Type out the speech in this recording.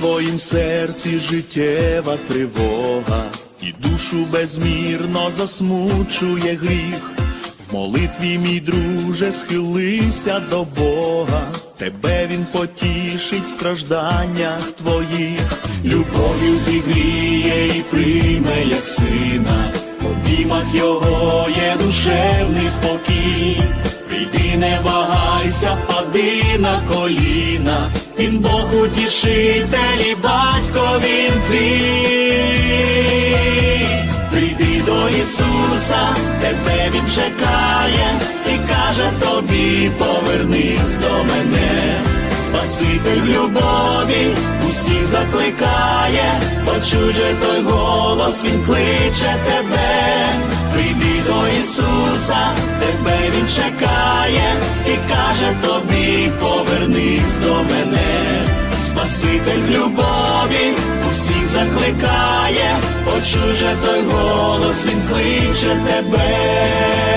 твоїм серці життєва тривога, і душу безмірно засмучує гріх. В молитві, мій друже, схилися до Бога, тебе він потішить в стражданнях твоїх, любов'ю зігріє і прийме, як сина, в обіймах його є душевний спокій. Прийди, не вагайся, впади на коліна, він Бог утішитель і батько він твій. Прийди до Ісуса, тебе Він чекає і каже тобі, повернись до мене. Спаситель любові усіх закликає, почуй же той голос, він кличе тебе. Прийди до Ісуса, тебе Він чекає і каже Спаситель в любові усіх закликає, почуй же той голос, він кличе тебе.